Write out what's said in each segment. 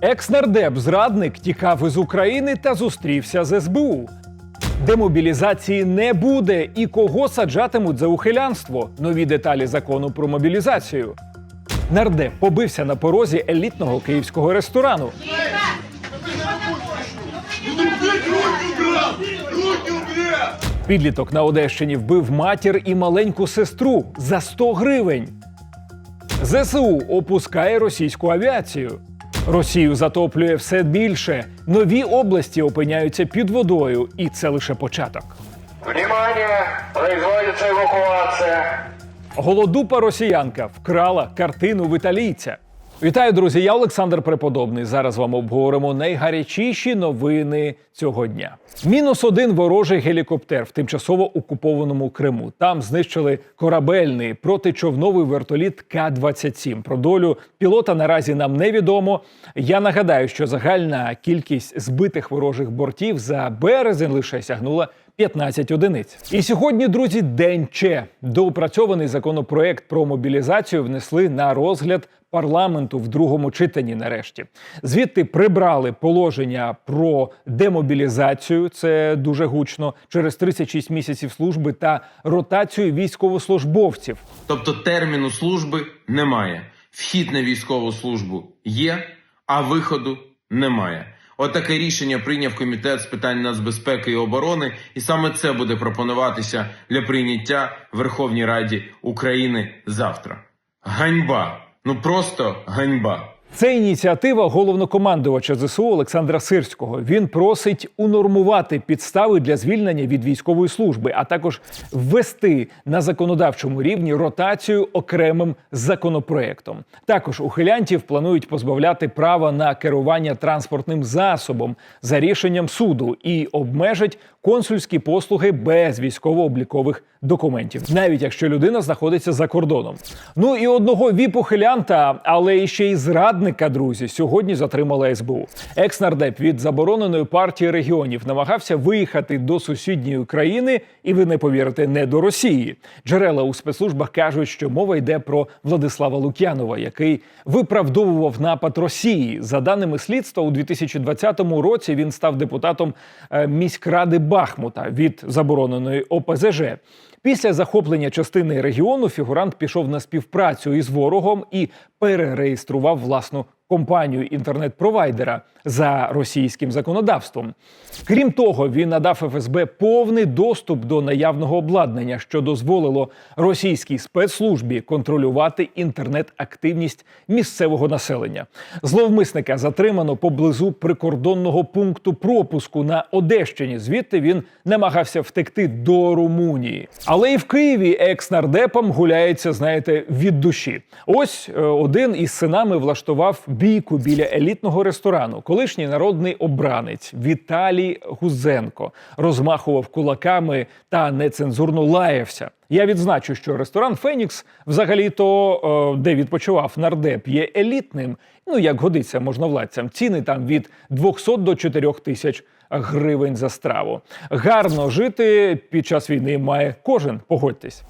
Екс-нардеп зрадник тікав із України та зустрівся з СБУ. Демобілізації не буде і кого саджатимуть за ухилянство. Нові деталі закону про мобілізацію. Нардеп побився на порозі елітного київського ресторану. Підліток на Одещині вбив матір і маленьку сестру за 100 гривень. ЗСУ опускає російську авіацію. Росію затоплює все більше. Нові області опиняються під водою, і це лише початок. Внимание! Производиться евакуація. Голодупа росіянка вкрала картину в італійця. Вітаю, друзі! Я Олександр Преподобний. Зараз вам обговоримо найгарячіші новини цього дня. Мінус один ворожий гелікоптер в тимчасово окупованому Криму. Там знищили корабельний протичовновий вертоліт К-27. Про долю пілота наразі нам невідомо. Я нагадаю, що загальна кількість збитих ворожих бортів за березень лише сягнула 15 одиниць. І сьогодні, друзі, день Че. Доопрацьований законопроект про мобілізацію внесли на розгляд парламенту в другому читанні. Нарешті звідти прибрали положення про демобілізацію. Це дуже гучно через 36 місяців служби та ротацію військовослужбовців. Тобто терміну служби немає. Вхід на військову службу є, а виходу немає. Отаке рішення прийняв комітет з питань нацбезпеки і оборони, і саме це буде пропонуватися для прийняття в Верховній Раді України завтра. Ганьба! Ну просто ганьба! Це ініціатива головнокомандувача ЗСУ Олександра Сирського. Він просить унормувати підстави для звільнення від військової служби, а також ввести на законодавчому рівні ротацію окремим законопроектом. Також ухилянтів планують позбавляти права на керування транспортним засобом за рішенням суду і обмежать консульські послуги без військово-облікових документів, навіть якщо людина знаходиться за кордоном. Ну і одного віп-ухилянта, але і ще й зрадника, друзі, сьогодні затримала СБУ. Екс-нардеп від забороненої партії регіонів намагався виїхати до сусідньої країни, і ви не повірите, не до Росії. Джерела у спецслужбах кажуть, що мова йде про Владислава Лук'янова, який виправдовував напад Росії. За даними слідства, у 2020 році він став депутатом е, міськради Бахмута від забороненої ОПЗЖ. Після захоплення частини регіону фігурант пішов на співпрацю із ворогом і перереєстрував власну компанію інтернет-провайдера за російським законодавством. Крім того, він надав ФСБ повний доступ до наявного обладнання, що дозволило російській спецслужбі контролювати інтернет-активність місцевого населення. Зловмисника затримано поблизу прикордонного пункту пропуску на Одещині. Звідти він намагався втекти до Румунії. Але і в Києві екс-нардепам гуляється, знаєте, від душі. Ось е, один із синами влаштував бійку біля елітного ресторану. Колишній народний обранець Віталій Гузенко розмахував кулаками та нецензурно лаявся. Я відзначу, що ресторан Фенікс, взагалі, то е, де відпочивав нардеп, є елітним. Ну як годиться можновладцям. Ціни там від 200 до 4 тисяч гривень за страву. Гарно жити під час війни має кожен. Погодьтесь.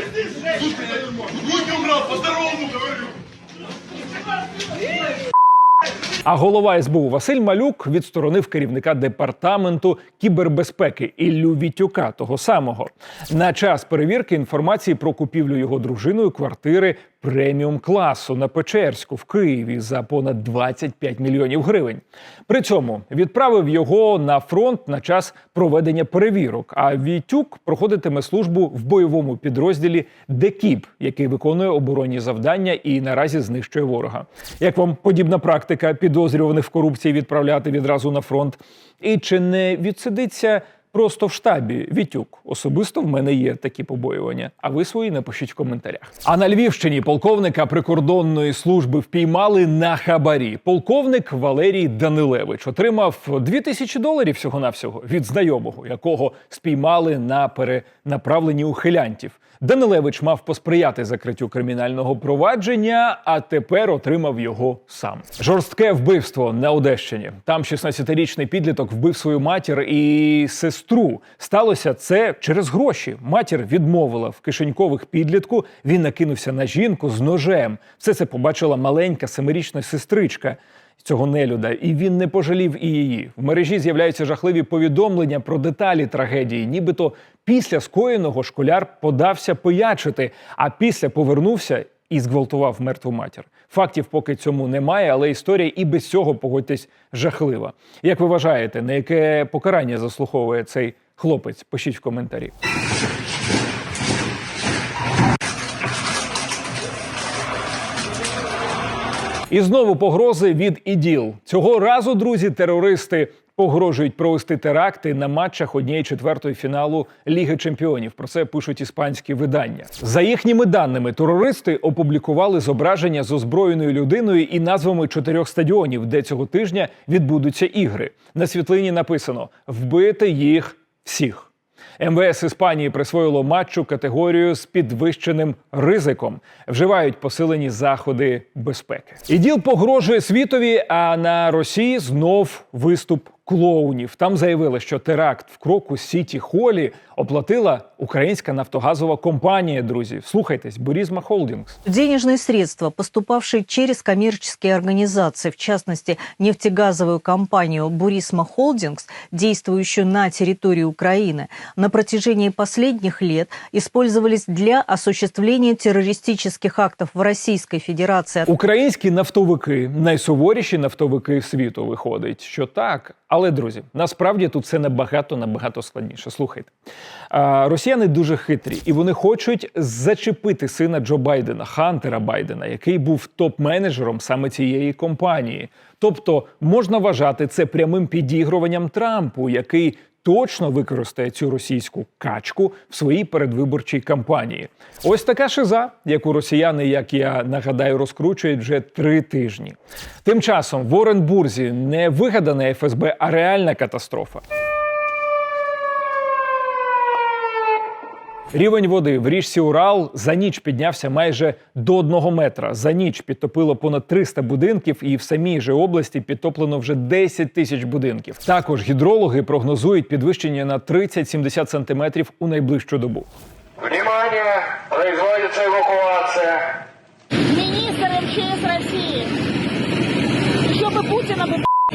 Руки убрал, по-здоровому говорю! А голова СБУ Василь Малюк відсторонив керівника департаменту кібербезпеки Іллю Вітюка, того самого, на час перевірки інформації про купівлю його дружиною квартири преміум класу на Печерську в Києві за понад 25 мільйонів гривень. При цьому відправив його на фронт на час проведення перевірок. А Вітюк проходитиме службу в бойовому підрозділі ДЕКІП, який виконує оборонні завдання і наразі знищує ворога. Як вам подібна практика підозрюваних в корупції відправляти відразу на фронт? І чи не відсидиться просто в штабі Вітюк? Особисто в мене є такі побоювання. А ви свої напишіть в коментарях. А на Львівщині полковника прикордонної служби впіймали на хабарі. Полковник Валерій Данилевич отримав 2000 доларів всього навсього від знайомого, якого спіймали на перенаправленні ухилянтів. Данилевич мав посприяти закриттю кримінального провадження, а тепер отримав його сам. Жорстке вбивство на Одещині. Там 16-річний підліток вбив свою матір і сестру сестру. Сталося це через гроші. Матір відмовила в кишенькових підлітку. Він накинувся на жінку з ножем. Все це побачила маленька семирічна сестричка цього нелюда, і він не пожалів і її. В мережі з'являються жахливі повідомлення про деталі трагедії. Нібито після скоєного школяр подався поячити, а після повернувся і зґвалтував мертву матір. Фактів поки цьому немає, але історія і без цього погодьтесь жахлива. Як ви вважаєте, на яке покарання заслуховує цей хлопець? Пишіть в коментарі. І знову погрози від іділ. Цього разу, друзі, терористи погрожують провести теракти на матчах однієї четвертої фіналу Ліги Чемпіонів. Про це пишуть іспанські видання. За їхніми даними, терористи опублікували зображення з озброєною людиною і назвами чотирьох стадіонів, де цього тижня відбудуться ігри. На світлині написано вбити їх всіх. МВС Іспанії присвоїло матчу категорію з підвищеним ризиком. Вживають посилені заходи безпеки. Іділ погрожує світові. А на Росії знов виступ клоунів. Там заявили, що теракт в кроку Сіті Холі оплатила українська нафтогазова компанія. Друзі, слухайтесь, Бурізма Холдінгс. Денежные средства, поступавшие через коммерческие организации, в частности, нефтегазовую компанию «Бурисма Холдингс», действующую на территории Украины, на протяжении последних лет использовались для осуществления террористических актов в Российской Федерации. Українські нафтовики найсуворіші нафтовики світу виходить, що так. Але друзі, насправді тут все набагато набагато складніше. Слухайте, росіяни дуже хитрі, і вони хочуть зачепити сина Джо Байдена, Хантера Байдена, який був топ-менеджером саме цієї компанії. Тобто можна вважати це прямим підігруванням Трампу, який точно використає цю російську качку в своїй передвиборчій кампанії. Ось така шиза, яку росіяни, як я нагадаю, розкручують вже три тижні. Тим часом в Оренбурзі не вигадане ФСБ, а реальна катастрофа. Рівень води в річці Урал за ніч піднявся майже до одного метра. За ніч підтопило понад 300 будинків, і в самій же області підтоплено вже 10 тисяч будинків. Також гідрологи прогнозують підвищення на 30-70 сантиметрів у найближчу добу. Внимание! Производится эвакуация. Министр МЧС России.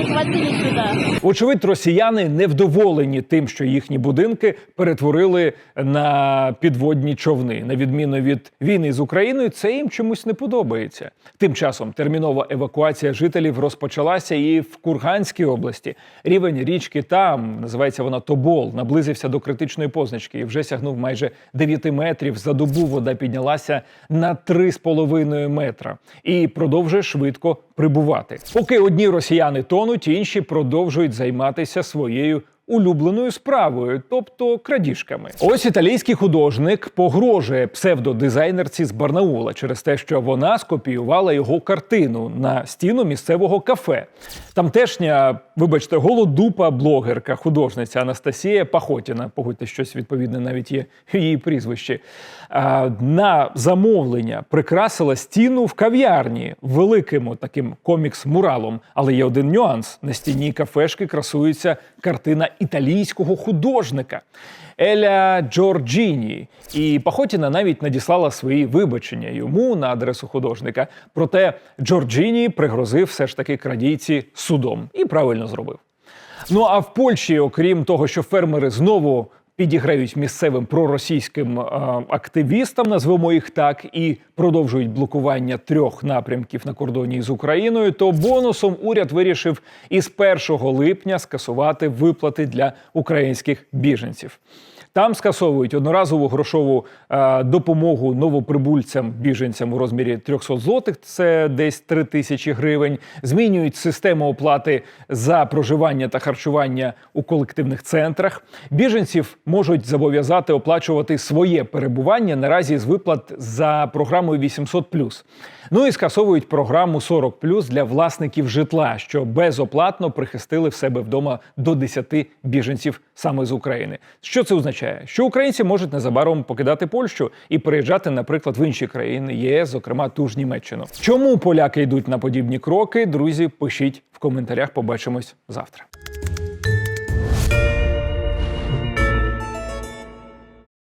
Хватили сюда. Очевидь, росіяни невдоволені тим, що їхні будинки перетворили на підводні човни. На відміну від війни з Україною, це їм чомусь не подобається. Тим часом термінова евакуація жителів розпочалася і в Курганській області. Рівень річки там називається вона Тобол, наблизився до критичної позначки і вже сягнув майже 9 метрів. За добу вода піднялася на 3,5 метра і продовжує швидко прибувати. Поки одні росіяни тонуть, інші продовжують займатися своєю. Улюбленою справою, тобто крадіжками. Ось італійський художник погрожує псевдодизайнерці з Барнаула через те, що вона скопіювала його картину на стіну місцевого кафе. Тамтешня, вибачте, голодупа блогерка, художниця Анастасія Пахотіна. Погодьте, щось відповідне навіть є її прізвище. На замовлення прикрасила стіну в кав'ярні великим таким комікс-муралом. Але є один нюанс: на стіні кафешки красується картина італійського художника Еля Джорджіні. І Пахотіна навіть надіслала свої вибачення йому на адресу художника. Проте Джорджіні пригрозив все ж таки крадійці судом і правильно зробив. Ну а в Польщі, окрім того, що фермери знову підіграють місцевим проросійським е, активістам, назвемо їх так, і продовжують блокування трьох напрямків на кордоні з Україною, то бонусом уряд вирішив із 1 липня скасувати виплати для українських біженців. Там скасовують одноразову грошову е, допомогу новоприбульцям біженцям у розмірі 300 злотих, це десь 3 тисячі гривень. Змінюють систему оплати за проживання та харчування у колективних центрах. Біженців можуть зобов'язати оплачувати своє перебування наразі з виплат за програмою 800+. Ну і скасовують програму 40+, для власників житла, що безоплатно прихистили в себе вдома до 10 біженців саме з України. Що це означає? Що українці можуть незабаром покидати Польщу і переїжджати, наприклад, в інші країни ЄС, зокрема ту ж Німеччину. Чому поляки йдуть на подібні кроки? Друзі, пишіть в коментарях. Побачимось завтра.